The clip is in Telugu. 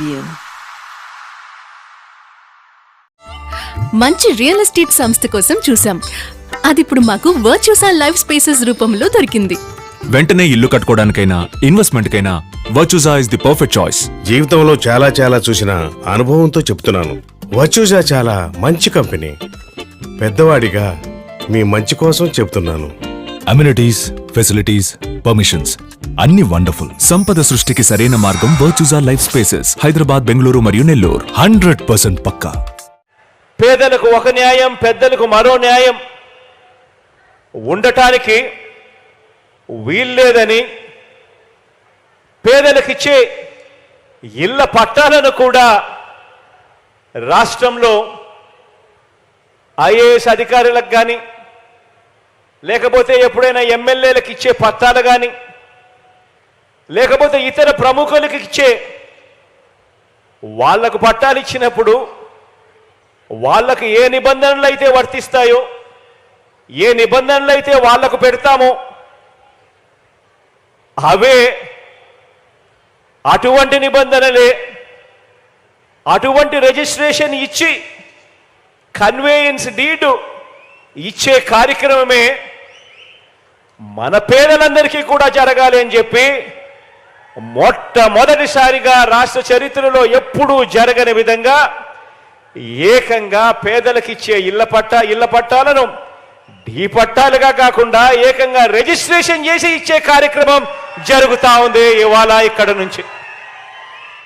ఇంటర్వ్యూ మంచి రియల్ ఎస్టేట్ సంస్థ కోసం చూసాం అది ఇప్పుడు మాకు వర్చ్యూసా లైఫ్ స్పేసెస్ రూపంలో దొరికింది. వెంటనే ఇల్లు కట్టుకోవడానికైనా ఇన్వెస్ట్మెంట్ కైనా Virtusa is the perfect choice జీవితంలో చాలా చాలా చూసిన అనుభవంతో చెప్తున్నాను. వర్చ్యూసా చాలా మంచి కంపెనీ పెద్దవాడిగా మీ మంచి కోసం చెప్తున్నాను. అమ్యూనిటీస్ ఫెసిలిటీస్ పర్మిషన్స్ అన్ని వండర్ఫుల్. సంపద సృష్టికి సరైన మార్గం Virtusa life spaces Hyderabad Bengaluru మరియు నెల్లూరు. హండ్రెడ్ పర్సెంట్ పక్కా. పేదలకు ఒక న్యాయం పెద్దలకు మరో న్యాయం. ఉండటానికి వీల్లేదని పేదలకిచ్చే ఇళ్ళ పట్టాలను కూడా రాష్ట్రంలో ఐఏఎస్ అధికారులకు కానీ లేకపోతే ఎప్పుడైనా ఎమ్మెల్యేలకు ఇచ్చే పట్టాలు కానీ లేకపోతే ఇతర ప్రముఖులకు ఇచ్చే వాళ్ళకు పట్టాలు ఇచ్చినప్పుడు వాళ్ళకు ఏ నిబంధనలు అయితే వర్తిస్తాయో ఏ నిబంధనలు అయితే వాళ్ళకు పెడతామో అవే అటువంటి నిబంధనలే అటువంటి రిజిస్ట్రేషన్ ఇచ్చి కన్వేయన్స్ డీడు ఇచ్చే కార్యక్రమమే మన పేదలందరికీ కూడా జరగాలి అని చెప్పి మొట్టమొదటిసారిగా రాష్ట్ర చరిత్రలో ఎప్పుడూ జరగని విధంగా ఏకంగా పేదలకిచ్చే ఇళ్ళ పట్టా ఇళ్ళ పట్టాలను ఢీ పట్టాలుగా కాకుండా ఏకంగా రిజిస్ట్రేషన్ చేసి ఇచ్చే కార్యక్రమం జరుగుతూ ఉంది ఇవాళ ఇక్కడ నుంచి.